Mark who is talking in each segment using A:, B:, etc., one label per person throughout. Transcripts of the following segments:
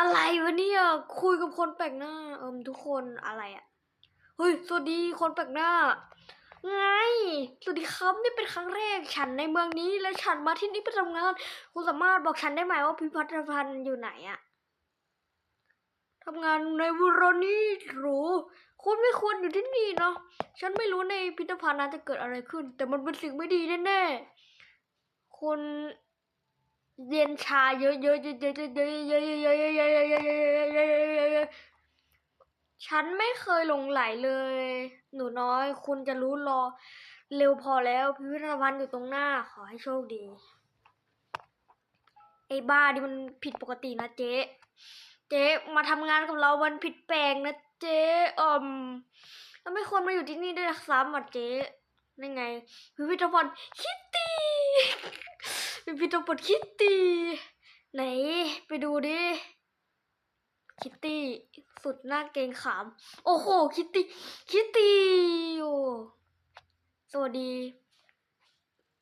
A: อะไรวะเนี่ยคุยกับคนแปลกหน้า เอิมทุกคนอะไรอะเฮ้ยสวัสดีคนแปลกหน้า ไงสวัสดีครับนี่เป็นครั้งแรกฉันในเมืองนี้และฉันมาที่นี่ไปทำงาน คุณสามารถบอกฉันได้ไหมว่าพิพิธภัณฑ์อยู่ไหนอะทำงานในบุรนี่หรูคุณไม่ควรอยู่ที่นี่เนาะฉันไม่รู้ในพิพิธภัณฑ์นั้นจะเกิดอะไรขึ้น แต่มันเป็นสิ่งไม่ดีแน่ๆคุณ เย็นชาเยอะๆเยอะๆเยอะๆเยอะๆเยอะๆเยอะๆเยอะๆเยอะๆฉันไม่เคยหลงไหลเลย หนูน้อยคุณจะรู้รอ เร็วพอแล้วพิพิธภัณฑ์อยู่ตรงหน้าขอให้โชคดีไอ้บ้านี่มันผิดปกตินะเจ๊ เจ๊มาทำงานกับเรามันผิดแปลงนะเจ๊อืมแล้วไม่ควรมาอยู่ที่นี่ด้วยซ้ำอะเจ๊นั่นไงพิพิธภัณฑ์คิตตี้ พิพิธภัณฑ์คิตตี้ ไหนไปดูดิ คิตตี้สุดหน้าเกงขาม โอ้โห คิตตี้ คิตตี้โอ้สวัสดี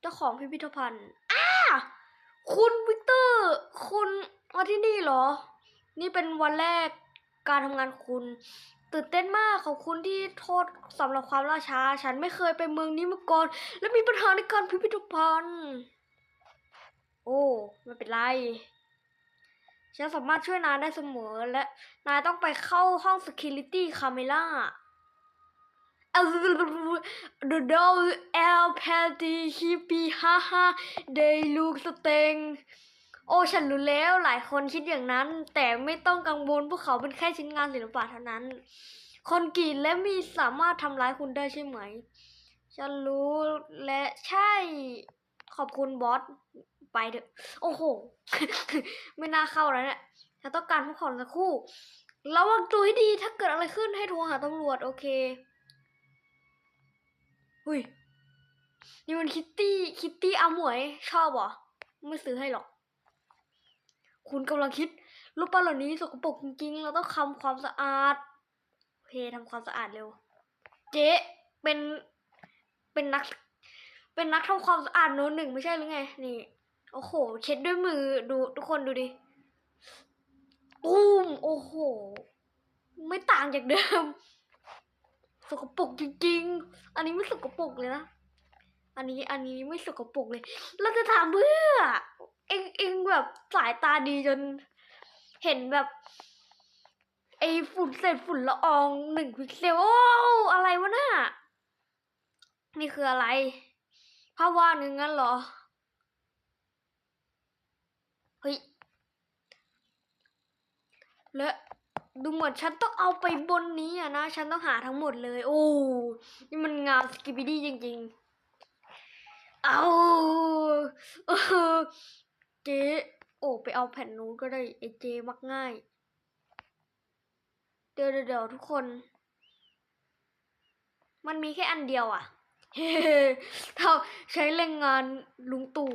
A: เจ้าของพิพิธภัณฑ์อ้าคุณวิกเตอร์ คุณมาที่นี่เหรอ นี่เป็นวันแรกการทำงานคุณ ตื่นเต้นมากขอบคุณที่โทษสำหรับความล่าช้า ฉันไม่เคยไปเมืองนี้มาก่อน และมีปัญหาในการพิพิธภัณฑ์ โอ้ไม่เป็นไรฉันสามารถช่วยนายได้เสมอและนายต้องไปเข้าห้อง security camera เอลเดดอลเอลแพตีฮิปปี้ฮ่าฮ่าเดลูกสเตงโอ้ฉันรู้แล้วหลายคนคิดอย่างนั้น แต่ไม่ต้องกังวลพวกเขาเป็นแค่ชิ้นงานศิลปะเท่านั้น คนกรีดและมีสามารถทำร้ายคุณได้ใช่ไหม ฉันรู้และใช่ขอบคุณบอส ไปเถอะ โอ้โห ไม่น่าเข้าแล้วเนี่ยฉันต้องการพักผ่อนสักครู่ระวังตัวให้ดีถ้าเกิดอะไรขึ้นให้โทรหาตำรวจ โอเคหุยนี่มันคิตตี้ คิตตี้อาหมวย ชอบเหรอ ไม่ซื้อให้หรอก คุณกำลังคิดรูปปั้นเหล่านี้สกปรกจริงๆ เราต้องทำความสะอาด โอเคทำความสะอาดเร็ว เจ๊เป็น เป็นนัก เป็นนักทำความสะอาดโน้นหนึ่งไม่ใช่หรือไง นี่ โอ้โห เช็ดด้วยมือดูทุกคนดูดิปุ้มโอ้โห ไม่ต่างจากเดิม สกปรกจริงๆ อันนี้ไม่สกปรกเลยนะ อันนี้อันนี้ไม่สกปรกเลย เราจะถามเพื่อ เองเองแบบสายตาดีจน เห็นแบบ ไอฝุ่นเศษฝุ่นละอองหนึ่งพิกเซลโอ้อะไรวะน่ะนี่คืออะไรภาพวาดหนึ่งงั้นเหรอ เฮ้ย และดูเหมือนฉันต้องเอาไปบนนี้อะนะ ฉันต้องหาทั้งหมดเลย โอ้นี่มันงานสกิปปิดี้จริงๆ เอาเจ๊โอ้ไปเอาแผ่นนู้นก็ได้ไอเจมักง่าย เดี๋ยวเดี๋ยวทุกคน มันมีแค่อันเดียวอะเฮ้เท่าใช้แรงงานลุงตู่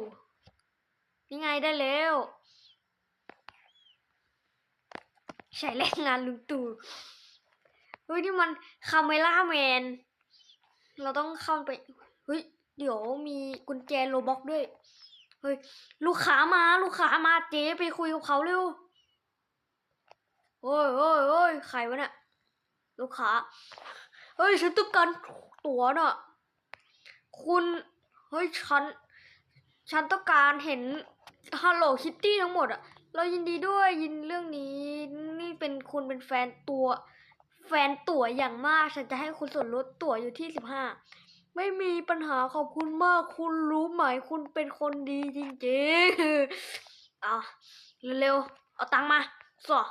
A: นี่ไงได้แล้ว ใช้แรงงานลุงตู่เฮ้ยนี่มันคาเมล่าแมน เราต้องเข้าไปเฮ้ยเดี๋ยวมีกุญแจโลบ็อกด้วยเฮ้ยลูกค้ามา ลูกค้ามาเจ๊ไปคุยกับเขาเร็วโอ้ยโอ้ยโอ้ยใครวะเนี่ยลูกค้าเฮ้ยฉันต้องการตั๋วน่ะคุณเฮ้ยฉัน ฉันต้องการเห็นฮัลโหลคิตตี้ทั้งหมดอะ เรายินดีด้วยยินเรื่องนี้นี่เป็นคุณเป็นแฟนตัว แฟนตั๋วอย่างมากฉันจะให้คุณส่วนลดตั๋วอยู่ที่สิบห้าไม่มีปัญหาขอบคุณมาก คุณรู้ไหมคุณเป็นคนดีจริงๆอะเร็วๆเอาตังค์มาสอ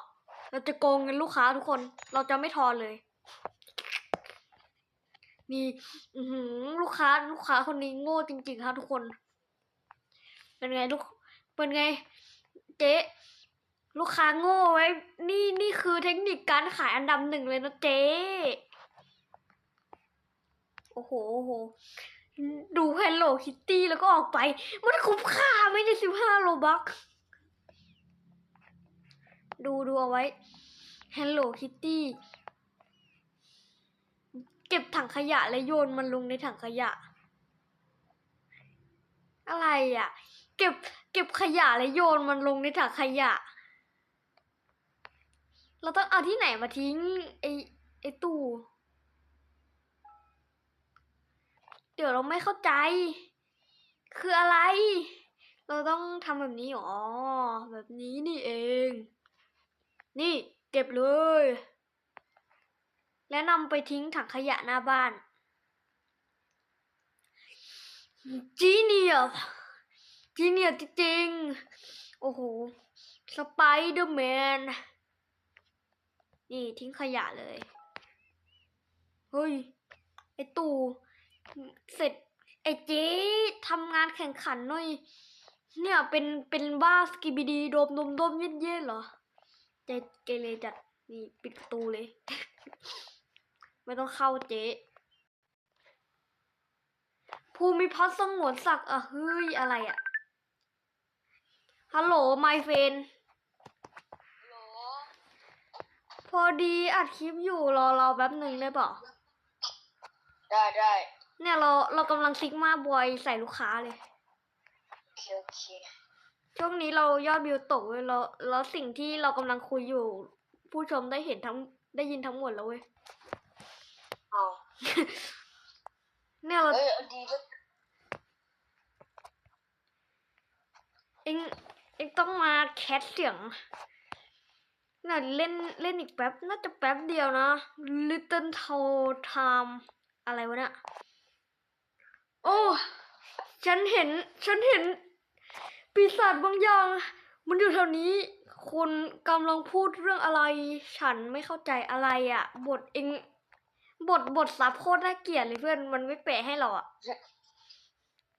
A: เราจะโกงเงินลูกค้าทุกคน เราจะไม่ทอนเลยนี่ลูกค้าลูกค้าคนนี้โง่จริง ๆ ครับทุกคน เป็นไงลูกเป็นไง เจ๊ลูกค้าโง่ไว้ นี่นี่คือเทคนิคการขายอันดับหนึ่งเลยนะเจ๊โอ้โหโอ้โห ดู Hello Kitty แล้วก็ออกไป มันคุ้มค่าไหม่ได้สิบห้าโลบัก ดูดูเอาไว้ Hello Kitty เก็บถังขยะและโยนมันลงในถังขยะ อะไรอะ เก็บ เก็บขยะและโยนมันลงในถังขยะ เราต้องเอาที่ไหนมาทิ้งไอไอตู้ เดี๋ยวเราไม่เข้าใจ คืออะไร เราต้องทำแบบนี้หรอแบบนี้นี่เอง นี่เก็บเลย และนำไปทิ้งถังขยะหน้าบ้านจีเนีย สจีเนียจริงๆโอ้โห สไปเดอร์แมน นี่ทิ้งขยะเลย เฮ้ย ไอตู่เสร็จไอเจ๊ทำงานแข่งขันหน่อย เนี่ยเป็นเป็นบ้าสกิบิดีโดมดมดมเย็นเย็นเหรอเจ๊เกเรจัดนี่ปิดประตูเลย ไม่ต้องเข้าเจ๊ภูมิพัฒน์สงวนศักดิ์อะเฮ้ยอะไรอะ ฮัลโหลไมเฟน
B: หรอ
A: พอดีอัดคลิปอยู่รอเราแป๊บหนึ่งได้เปล่า
B: ได้ได้
A: เนี่ยเราเรากำลังซิกมาบอยใส่ลูกค้าเลย
B: โอเคโอเค
A: ช่วงนี้เรายอดวิวตกเว้ยแล้วแล้วสิ่งที่เรากำลังคุยอยู่ ผู้ชมได้เห็นทั้งได้ยินทั้งหมดแล้วเว้ย
B: เอา
A: เนี่ยเรา
B: เอ้ยเอาดีก็
A: เอง เองต้องมาแคสเสียงน่าเล่นเล่นอีกแป๊บ น่าจะแป๊บเดียวนะ Little t o w Time อะไรวะเนี่ย โอ้ ฉันเห็น ฉันเห็น ปีศาจบางอย่าง มันอยู่แถวนี้ คุณกำลังพูดเรื่องอะไร ฉันไม่เข้าใจอะไรอะ่ะ บทเองบทบทซับโคตรน่าเกลียดเลยเพื่อน มันไม่แปลให้เราอะ่ะ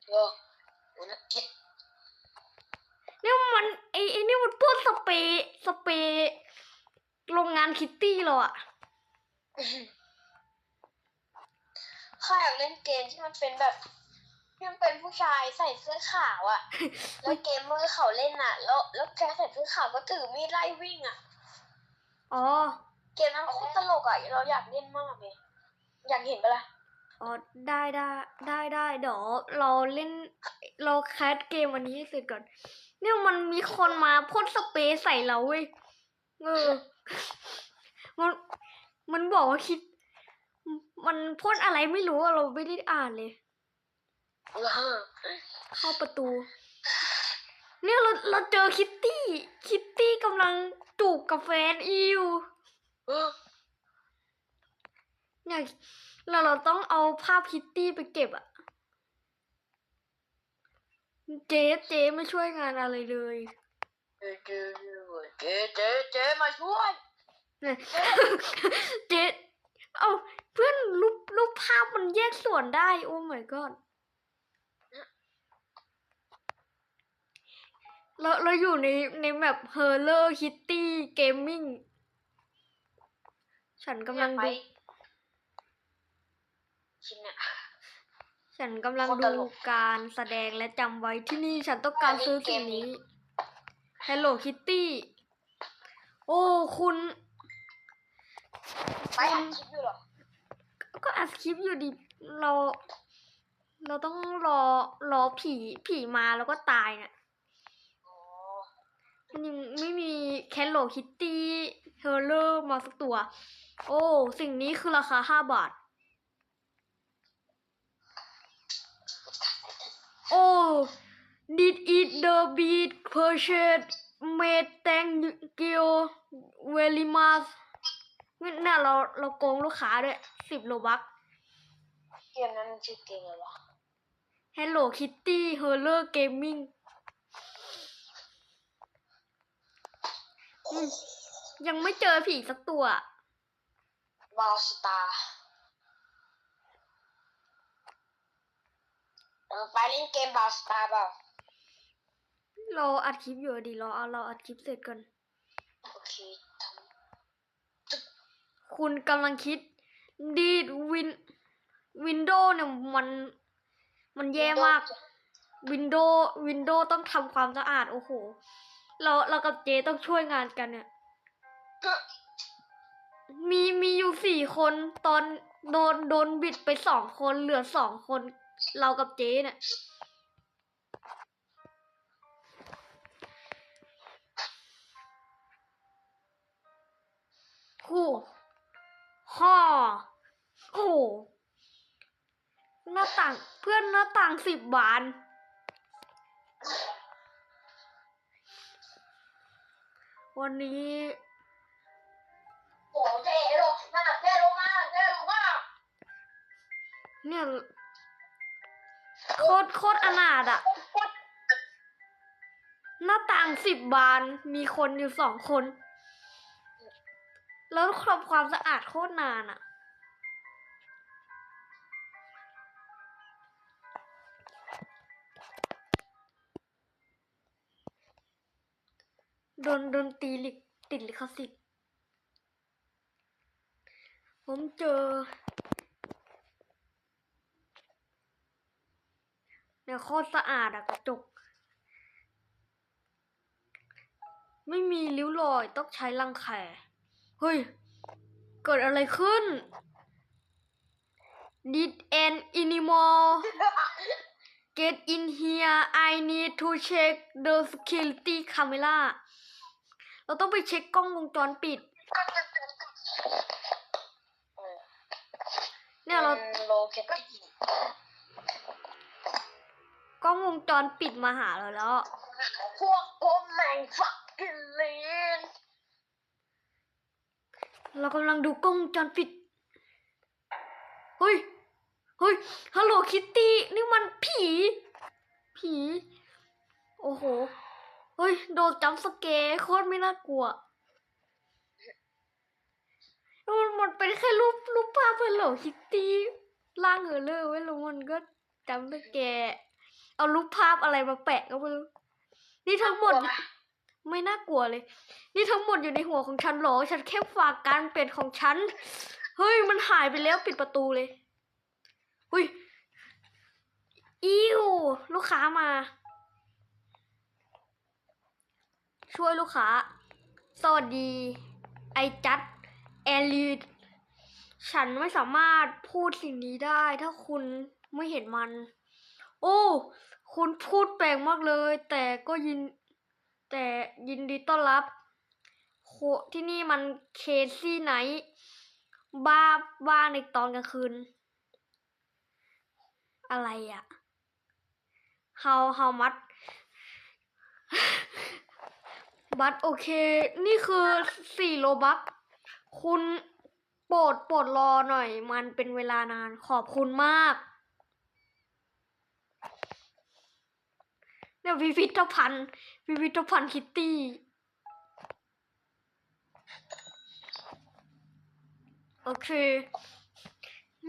B: เออ นะเจ็ด
A: เนี่ยมันไอ้ไอ้นี่มันพ่นสเปรย์สเปรย์โรงงานคิตตี้เราอะ
B: ข้าอยากเล่นเกมที่มันเป็นแบบที่มันเป็นผู้ชายใส่เสื้อขาวอะแล้วเกมเมอร์เขาเล่นอะแล้วแล้วแกใส่เสื้อขาวก็ถือมีดไล่วิ่งอะ
A: อ๋อ
B: เกมนั้นโคตรตลกอะเราอยากเล่นมากเลยอยากเห็นปะล่ะ
A: อ๋อได้ได้ได้ได้เดี๋ยวเราเล่นเราแคสเกมวันนี้ให้เสร็จก่อน เนี่ยมันมีคนมาพ่นสเปรย์ใส่เราเว้ยเออ มันมันบอกว่าคิด มันพ่นอะไรไม่รู้อะเราไม่ได้อ่านเลย
B: เข้า
A: ประตู เนี่ยเราเราเจอคิตตี้ คิตตี้กำลังจูบกับแฟนอิวเนี่ยเราเราต้องเอาภาพคิตตี้ไปเก็บอะ เจ๊เจ๊ไม่ช่วยงานอะไรเลย
B: เจ๊เจ๊เจ๊เจ๊เจ๊มาช่วย
A: เนี่ยเจ๊เอาเพื่อนรูปรูปภาพมันแยกส่วนได้ โอ้ my god เราเราอยู่ในในแบบเฮอร์เลอร์คิตตี้เกมมิ่งฉันกำลัง
B: อยาไป
A: ดู
B: ชิ้นเนี่ย
A: ฉันกำลัง
B: โคตรตล
A: ดู
B: ก
A: การแสดงและจำไว้ที่นี่ฉันต้องการซื้อสิ่งนี้ Hello Kitty โอ้คุณ
B: ไปอัดคลิปอยู่เหรอ
A: ก็อัดคลิปอยู่ดิ เรา เราต้องรอ รอผี ผีมาแล้วก็ตายเนี่ย
B: อ๋อ
A: มันยังไม่มีแคโลคิตตี้เฮอร์เลอร์มาสักตัว โอ้ สิ่งนี้คือราคาห้าบาท โอ้ did it the beat purchase made thank you very much เนี่ยเราเราโกงลูกค้าด้วยสิบโลบัก
B: เกมนั้นมันชื่อเกมอะไรวะ
A: Hello Kitty Horror Gaming อืมยังไม่เจอผีสักตัว
B: บาสตาร์ เออไปเล่นเกมบาสตาร์เปล่า
A: เราอัดคลิปอยู่อะดีรอเอาเราอัดคลิปเสร็จก่อน
B: โอเคท
A: คุณกำลังคิดดีดวินวินโดว์เนี่ยมันมันำแย่มากวินโดว์วินโดว์ต้องทำความสะอาด โอ้โห เราเรากับเจต้องช่วยงานกันเนี่ย
B: ก็
A: มีมีอยู่สี่คนตอนโดนโดนบิดไปสองคนเหลือสองคน เรากับเจ๊เนี่ย
B: เหู
A: ห่อโอ้โหหน้าต่างเพื่อนหน้าต่างสิบบานวันนี้
B: โอ้เท่ลงมากเท่ลงมากเท่ลงมาก
A: เนี่ย โคตรโคตรอนาถอะหน้าต่างสิบบานมีคนอยู่สองคน แล้วทำความสะอาดโคตรนานอะโดนโดนตีลิกติดลิขสิทธิ์ผมเจอ เนี่ยโคตรสะอาดอะกระจก ไม่มีริ้วรอยต้องใช้รังแคเฮ้ย เกิดอะไรขึ้น Did an animal get in here I need to check the security camera เราต้องไปเช็คกล้องวงจรปิด เนี่ยเรา
B: โลเคก็
A: กล้องวงจรปิดมาหาเราแล้ว
B: พวกผมแม่งฟักกินเลน
A: เรากำลังดูกล้องวงจรปิดเฮ้ยเฮ้ยฮัลโหลคิตตี้นี่มันผี ผี โอ้โหเฮ้ยโดนจัมป์สแกร์โคตรไม่น่ากลัวมันมันเป็นแค่รูปรูปภาพฮัลโหลคิตตี้ร่างเออเลอร์ไว้แล้วมันก็จัมป์สแกร์ เอารูปภาพอะไรมาแปะก็ไม่รู้นี่ทั้งหมด ไม่น่ากลัวเลย นี่ทั้งหมดอยู่ในหัวของฉันเหรอ ฉันแค่ฝากการเปลี่ยนของฉัน เฮ้ย มันหายไปแล้วปิดประตูเลยเฮ้ย อิวลูกค้ามา ช่วยลูกค้า สวัสดี ไอจัดแอลีดฉันไม่สามารถพูดสิ่งนี้ได้ถ้าคุณไม่เห็นมัน โอ้ คุณพูดแปลกมากเลย แต่ก็ยิน แต่ยินดีต้อนรับโคที่นี่มันเคซี่ไหน บ้าบ้าในตอนกลางคืน อะไรอะ how how much บัตโอเค นี่คือสี่โลบักคุณโปรดโปรดรอหน่อย มันเป็นเวลานานขอบคุณมาก เนี่ยพิพิธภัณฑ์พิพิธภัณฑ์คิตตี้โอเค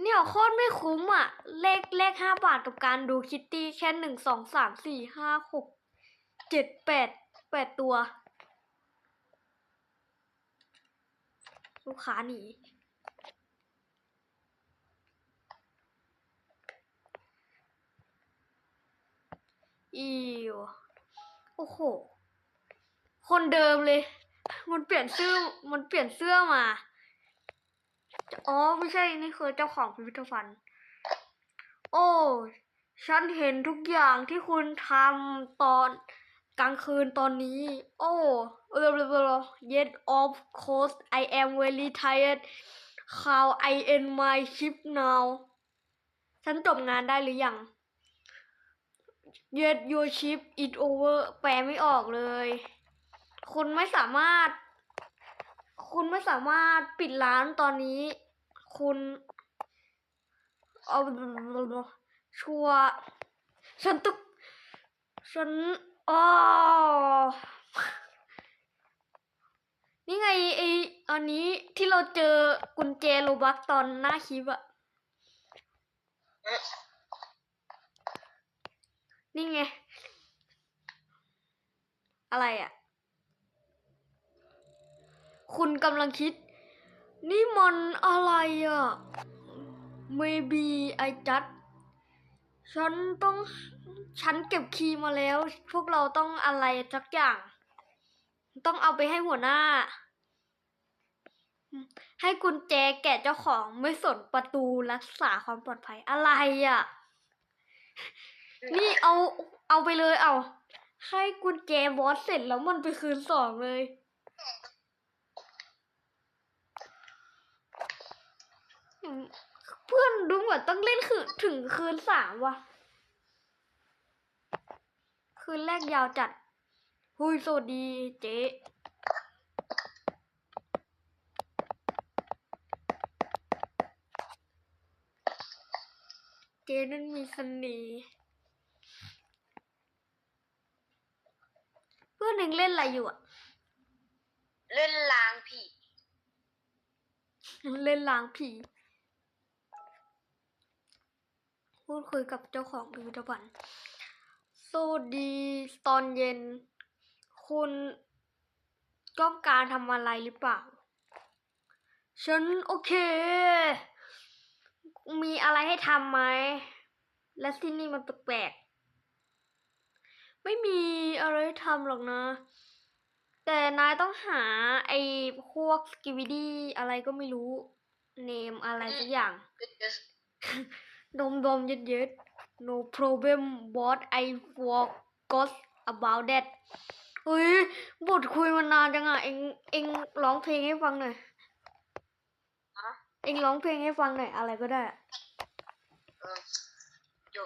A: เนี่ยโคตรไม่คุ้มอะ เลขเลขห้าบาทกับการดูคิตตี้แค่หนึ่งสองสามสี่ห้าหกเจ็ดแปดแปดตัว ลูกค้าหนี อิวโอ้โห คนเดิมเลย มันเปลี่ยนเสื้อมันเปลี่ยนเสื้อมา อ๋อ ไม่ใช่ นี่คือเจ้าของพิพิธภัณฑ์ โอ้ ฉันเห็นทุกอย่างที่คุณทำตอนกลางคืนตอนนี้ โอ้เออ Yet of course I am very tired How I end my shift now ฉันจบงานได้หรือยัง Yet your shift is over แปลไม่ออกเลย คุณไม่สามารถ คุณไม่สามารถปิดร้านตอนนี้ คุณเอาชัวฉันตึกฉันอ๋อนี่ไงไออันนี้ที่เราเจอกุญแจโลบักตอนหน้าคลิปอะ นี่ไง อะไรอะคุณกำลังคิด นี่มันอะไรอะ maybe I just ฉันต้อง ฉันเก็บคีย์มาแล้ว พวกเราต้องอะไรสักอย่าง ต้องเอาไปให้หัวหน้า ให้กุญแจแกะเจ้าของไม่สนประตูรักษาความปลอดภัยอะไรอะ นี่เอาเอาไปเลยเอา ให้กุญแจบอสเสร็จแล้วมันไปคืนสองเลย เพื่อนดูเหมือนต้องเล่นคืนถึงคืนสามว่ะ คืนแรกยาวจัด หุยสวัสดีเจ๊เจ๊นั่นมีเสน่ห์เพื่อนเองเล่นอะไรอยู่อะ
B: เล่นลางผี
A: เล่นล้างผี พูดคุยกับเจ้าของพิพิธภัณฑ์สวัสดีตอนเย็น คุณต้องการทำอะไรหรือเปล่า ฉันโอเค มีอะไรให้ทำไหม และที่นี่มันแปลกๆ ไม่มีอะไรให้ทำหรอกนะ แต่นายต้องหาไอ้พวกสกิวิดี้อะไรก็ไม่รู้ เนมอะไรสักอย่าง ดมดมเย็ดเย็ด no problem what I forgot about that เฮ้ยบทคุยมานานจังอะ เองเองร้องเพลงให้ฟังหน่อย
B: ฮะ
A: เองร้องเพลงให้ฟังหน่อยอะไรก็ได้อะ
B: เออโย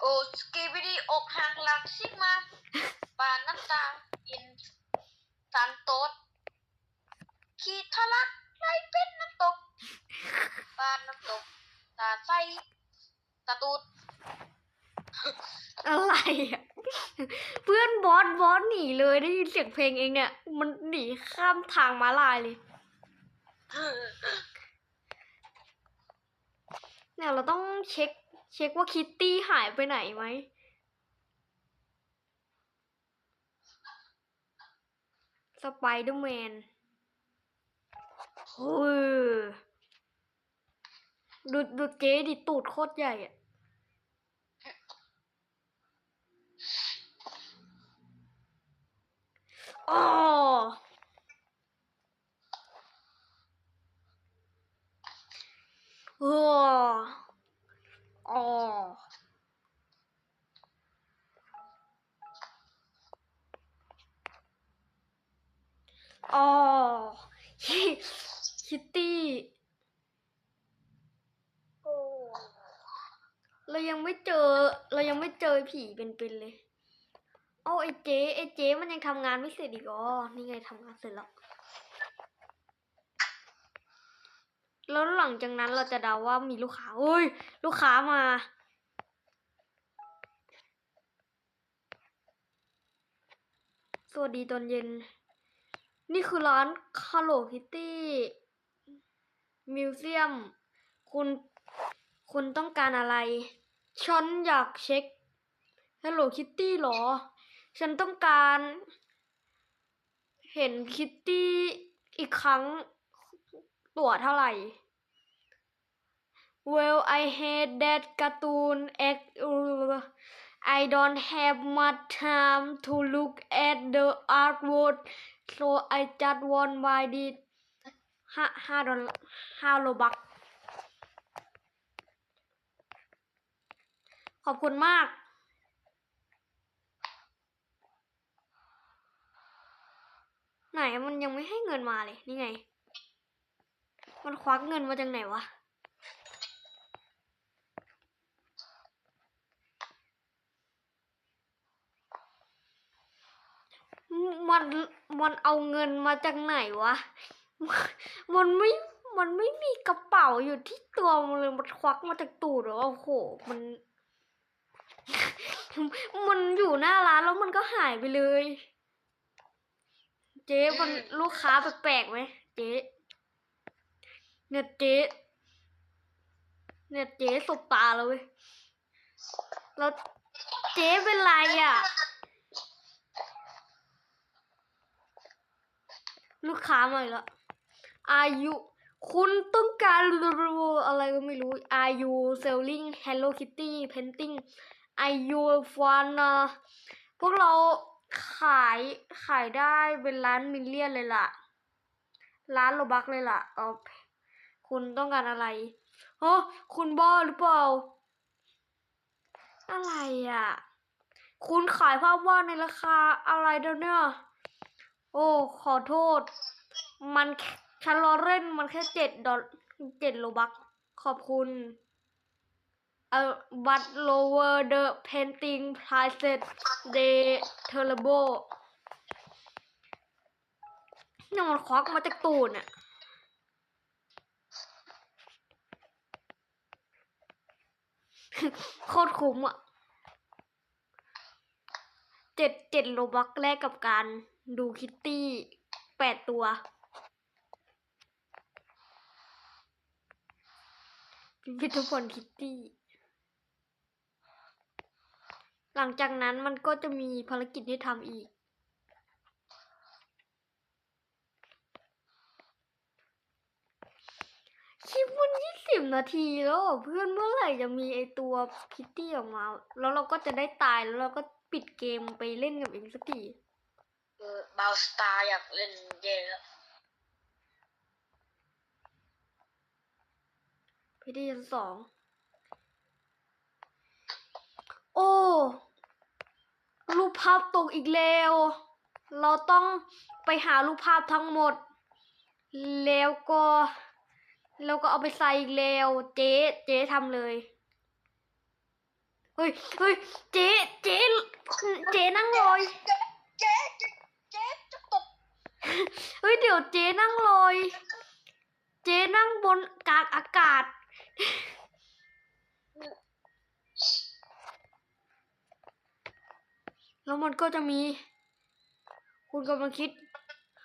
B: โอ้สกีบิดีอกหักหลักซิกมาปานน้ำตาอินสันโตดขีดทะลักไหลเป็นน้ำตกปานน้ำตกตาใสตาตูด
A: อะไรอะ เพื่อนบอสบอสหนีเลยได้ยินเสียงเพลงเองเนี่ย มันหนีข้ามทางม้าลายเลย เนี่ยเราต้องเช็ค เช็คว่าคิตตี้หายไปไหนไหมสไปเดอร์แมนเฮ้ยดูดูเจ๊ดิตูดโคตรใหญ่อะอ๋อโอ้ อ๋ออ๋อคิตตี้เรายังไม่เจอ เรายังไม่เจอผีเป็นๆเลย เอาไอเจ๊ไอเจ๊มันยังทำงานไม่เสร็จอีกอ๋อนี่ไงทำงานเสร็จแล้ว แล้วหลังจากนั้นเราจะเดาว่ามีลูกค้าเอ้ย ลูกค้ามา สวัสดีตอนเย็น นี่คือร้านคาโลคิตตี้มิวเซียมคุณ คุณต้องการอะไร ฉันอยากเช็ค Hello Kitty หรอ ฉันต้องการ เห็นคิตตี้อีกครั้งตั๋วเท่าไหร่ Well I hate that cartoon I don't have much time to look at the artwork so I just want buy it ห้าห้าดอลห้าโลบัก ขอบคุณมาก ไหนมันยังไม่ให้เงินมาเลย นี่ไง มันควักเงินมาจากไหนวะ มันมันเอาเงินมาจากไหนวะ มันไม่มันไม่มีกระเป๋าอยู่ที่ตัวมันเลยมันควักมาจากตูดหรอโอ้โหมัน มันอยู่หน้าร้านแล้วมันก็หายไปเลย เจ๊มันลูกค้าแปลกๆไหมเจ๊เนี่ยเจ๊เนี่ยเจ๊สบตาแล้วเว้ยแล้วเจ๊เป็นไรอะ ลูกค้ามาอีกแล้วอายุคุณต้องการอะไรก็ไม่รู้ Are you selling Hello Kitty painting Are you fun พวกเราขายขายได้เป็นล้านมิลเลียนเลยล่ะ ล้านโลบักเลยล่ะเอาคุณต้องการอะไรฮะคุณบ้าหรือเปล่า อะไรอะ คุณขายภาพวาดในราคาอะไรเดี๋ยวเนี่ย โอ้ขอโทษ มันค่ฉันล้อเล่นมันแค่เจ็ดดอลเจ็ดโลบัก ขอบคุณเอ่อบัต lower the painting prices de terrible เนี่มันควักมาจากตูนอะโคตรคุ้มอะเจ็ดเจ็ดโลบักแลกกับการ ดูคิตตี้แปดตัว พิพิธภัณฑ์คิตตี้ หลังจากนั้นมันก็จะมีภารกิจให้ทำอีก คลิปมันยี่สิบนาทีแล้วเพื่อนเมื่อไหร่จะมีไอตัวคิตตี้ออกมา แล้วเราก็จะได้ตายแล้วเราก็ปิดเกมไปเล่นกับเองสักที
B: เออบาวสตาร์อยากเล่นเยอะ
A: พีดีสอง โอ้รูปภาพตกอีกแล้ว เราต้องไปหารูปภาพทั้งหมด แล้วก็ แล้วก็เอาไปใส่อีกแล้ว เจ๊เจ๊ทำเลย เฮ้ยเฮ้ยเจ๊เจ๊เจ๊นั่งลอย
B: เจ๊เจ๊เจ๊จะตก
A: เฮ้ยเดี๋ยวเจ๊นั่งลอย เจ๊นั่งบนกลางอากาศ แล้วมันก็จะมี คุณกำลังคิด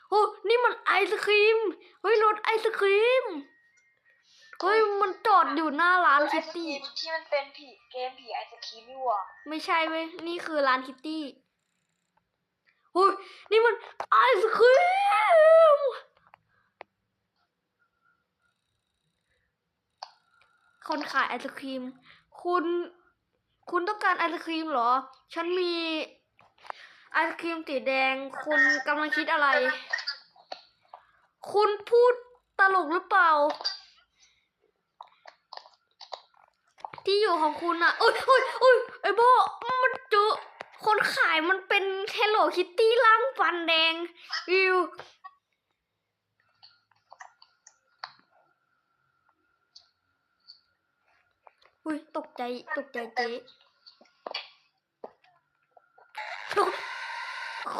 A: โอ้ นี่มันไอศครีม เฮ้ยรถไอศครีม เฮ้ยมันจอดอยู่หน้าร้าน
B: ไอ
A: คิต
B: ศครี
A: ตี้
B: มที่มันเป็นผีเกมผีไอศครีมนี่หว่า
A: ไม่ใช่เว้ย นี่คือร้านคิตตี้ โอ้ยนี่มันไอศครีมคนขายไอศครีม คุณ คุณต้องการไอศครีมเหรอ ฉันมีไอศครีมสีแดง คุณกำลังคิดอะไร คุณพูดตลกหรือเปล่า ที่อยู่ของคุณอะเอ้ยเอ้ยเอ้ยไอโบมันเจอ คนขายมันเป็น Hello Kitty ร่างฟันแดงวิวอุ้ยตกใจตกใจเจ๊โอ้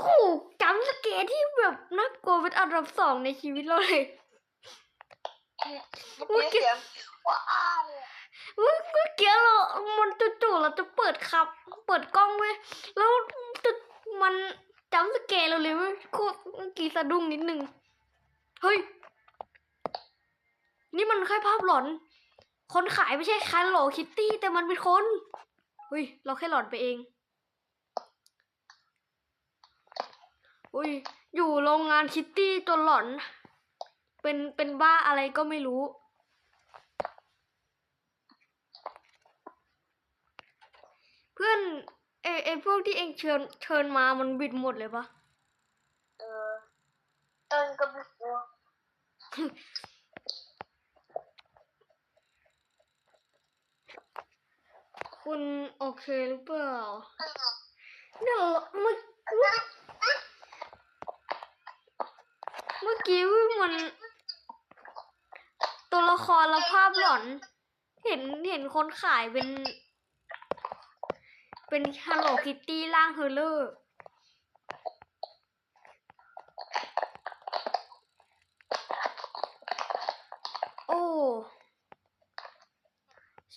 A: โหจำสเกตที่แบบน่ากลัวเป็นอันดับสองในชีวิตเราเลย
B: เมื่อกี้เสียงว้าว เมื่
A: อกี้เรา มันจู่ๆเราจะเปิดขับ เปิดกล้องเว้แล้วจะมันจำสเกลเราเลยว้ยโคตรเมื่อกี้สะดุ้งนิดนึง เฮ้ย นี่มันแค่ภาพหลอน คนขายไม่ใช่คันโหลคิตตี้ แต่มันเป็นคน เฮ้ย เราแค่หลอนไปเองอุ้ย อยู่โรงงานคิตตี้จนหลอน เป็น เป็นบ้าอะไรก็ไม่รู้ พื่อนเอไอพวกที่เองเชิญเชิญมามันบิดหมดเลยปะ
B: เออเต้นก็ไม่รู้
A: คุณโอเคหรือเปล่าเดี๋ยวเมื่อเมื่อเมื่อกี้มัน ตัวละครและภาพหลอน เห็นเห็นคนขายเป็น เป็นฮัลโหลคิตตี้ร่างเฮอร์เลอร์โอ้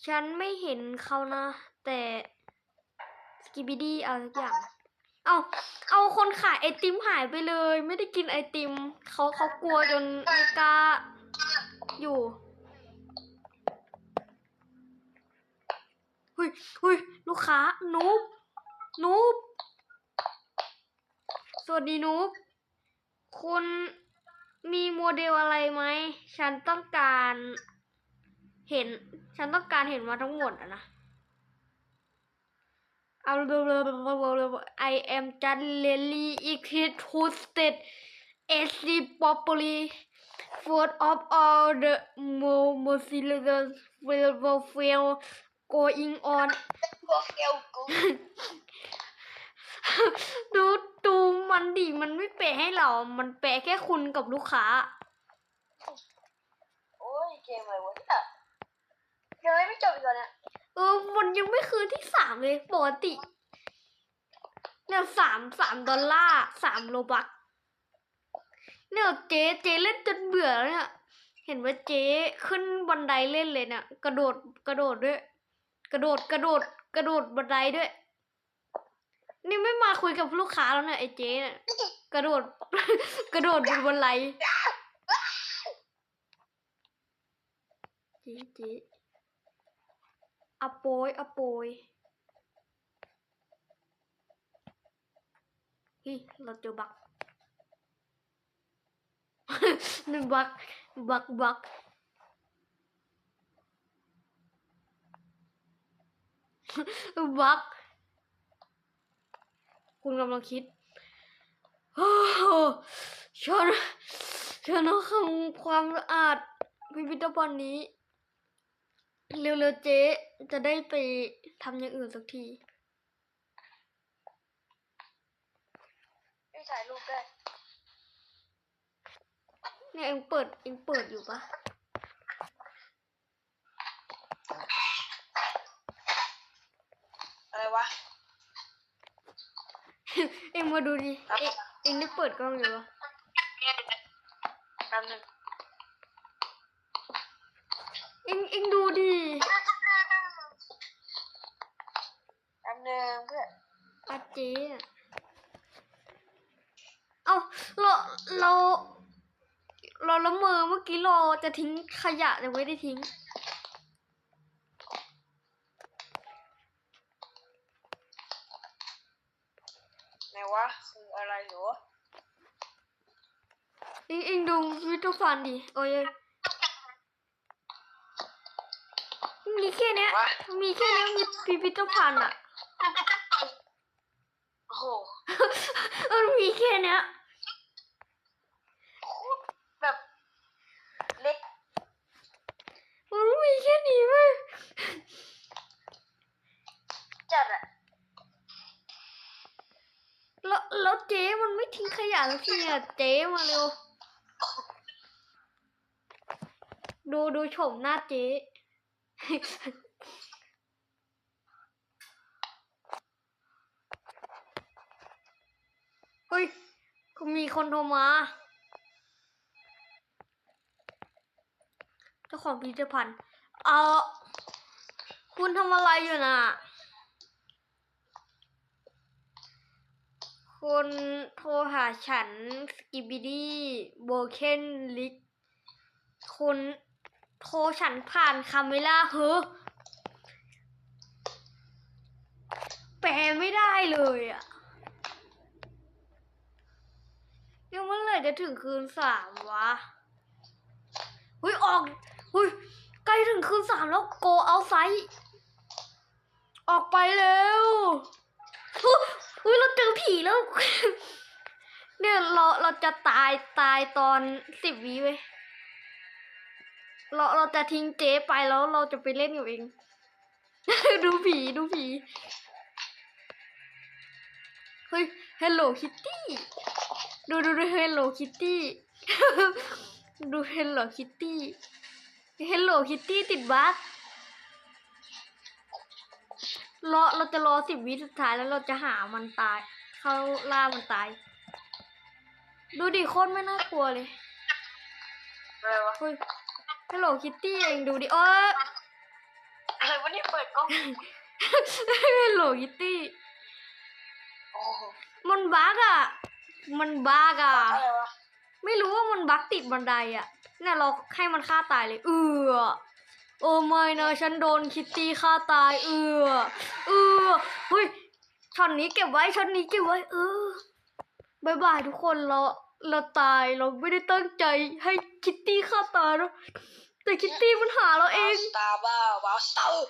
A: ฉันไม่เห็นเขานะ แต่สกิบิดี้เอาสักอย่าง เอาเอาคนขายไอติมหายไปเลย ไม่ได้กินไอติม เขาเขากลัวจนไม่กล้าอยู่ ยหุยลูกค้านูบนูบสวัสดีนูบคุณมีโมเดลอะไรไหม ฉันต้องการเห็น ฉันต้องการเห็นมาทั้งหมดอะนะเอาเร็วๆ I am just really interested as the properly food of all the Mozilla will feel going on
B: พวกเอลกู
A: ดูดูมันดิมันไม่แปลให้เรา มันแปลแค่คุณกับลูกค้า
B: โอ้ยเกมอะไรวะเนี่ยยังไม่จบอีกเหรอเนี่ย
A: เออมันยังไม่คืนที่สามเลยปกติเนี่ยสามสามดอลลาร์สามโลบักเนี่ยเจ๊เจ๊เล่นจนเบื่อแล้วเนี่ย เห็นว่าเจ๊ขึ้นบันไดเล่นเลยเนี่ยกระโดดกระโดดด้วย กระโดดกระโดดกระโดดบันไดด้วย นี่ไม่มาคุยกับลูกค้าแล้วเนี่ยไอ้เจ๊เนี่ยกระโดด กระโดดบนบันไดเจ๊เจ๊อะโปยอะโปยฮ้ยเราเจอบักนี่บักบักบัก บักคุณกำลังคิดโอ้โหฉันฉันต้องทำความสะอาดพิพิธภัณฑ์นี้ เร็วๆเจ๊จะได้ไปทำอย่างอื่นสักที
B: ไม่ถ่ายรูปได้
A: เนี่ยเองเปิดเองเปิดอยู่ปะ
B: อะไรวะ
A: เองมาดูดิ เองเองได้เปิดกล้องอยู่ปะ
B: แป๊บนึง
A: เองเองดูดิ
B: แป๊บนึงเพื่อน
A: อาเจ๊อะเอาเราเราเราละเมอเมื่อกี้เราจะทิ้งขยะแต่ไม่ได้ทิ้ง
B: ไหนวะคืออะไรเหรอ
A: เองเองดูวิทูฟันดิโอ้ยมีแค่เนี้ย
B: วะ
A: มีแค่เนี้ยมีพิพิธภัณฑ์อะ
B: โอ้โห
A: มันมีแค่เนี้ย
B: แบบเล็ก
A: มันมีแค่นี้เว้ย
B: จัดอะ
A: แล้วแล้วเจ๊มันไม่ทิ้งขยะสักทีอะเจ๊มาเร็ว ดูดูโฉมหน้าจ๊เฮ้ยมีคนโทรมา เจ้าของพิพิธภัณฑ์ เออคุณทำอะไรอยู่น่ะ คุณโทรหาฉัน สกิบิดี้โบเคนลิก คุณ โทรฉันผ่านคาเมล่าเฮ้อแปลไม่ได้เลยอะยังเมื่อไหร่จะถึงคืนสามวะเฮ้ยออกเฮ้ยใกล้ถึงคืนสามแล้วโกเอาไซออกไปแล้วอุ๊ยอุ้ยเราเจอผีแล้ว เนี่ยเราเราจะตายตายตอนสิบวิเว้ย เราเราจะทิ้งเจ๊ไปแล้วเราจะไปเล่นอยู่เอง ดูผีดูผี เฮ้ย Hello Kitty ดูดูดู Hello Kitty ดู Hello Kitty Hello Kitty ติดบั๊กรอเราจะรอสิบวิสุดท้ายแล้วเราจะหามันตาย เข้าล่ามันตาย ดูดิโคตรไม่น่ากลัวเลย
B: อะไรวะ
A: เฮ้ย Hello Kitty เองดูดิโอ้ย
B: อะไรวะนี่เปิดกล้อง
A: Hello Kitty
B: โอ้โห
A: มันบั๊กอะ มันบั๊กอะ
B: อะไรวะ
A: ไม่รู้ว่ามันบั๊กติดบันไดอะเนี่ยเราให้มันฆ่าตายเลย เออโอ้ไม่นะฉันโดนคิตตี้ฆ่าตาย เออเออเฮ้ยช็อตนี้เก็บไว้ช็อตนี้เก็บไว้ เออบายบายทุกคนเราเราตายเราไม่ได้ตั้งใจให้คิตตี้ฆ่าตายนะ แต่คิตตี้มันหาเราเอง
B: สตาร์บ้าวาวสตาร์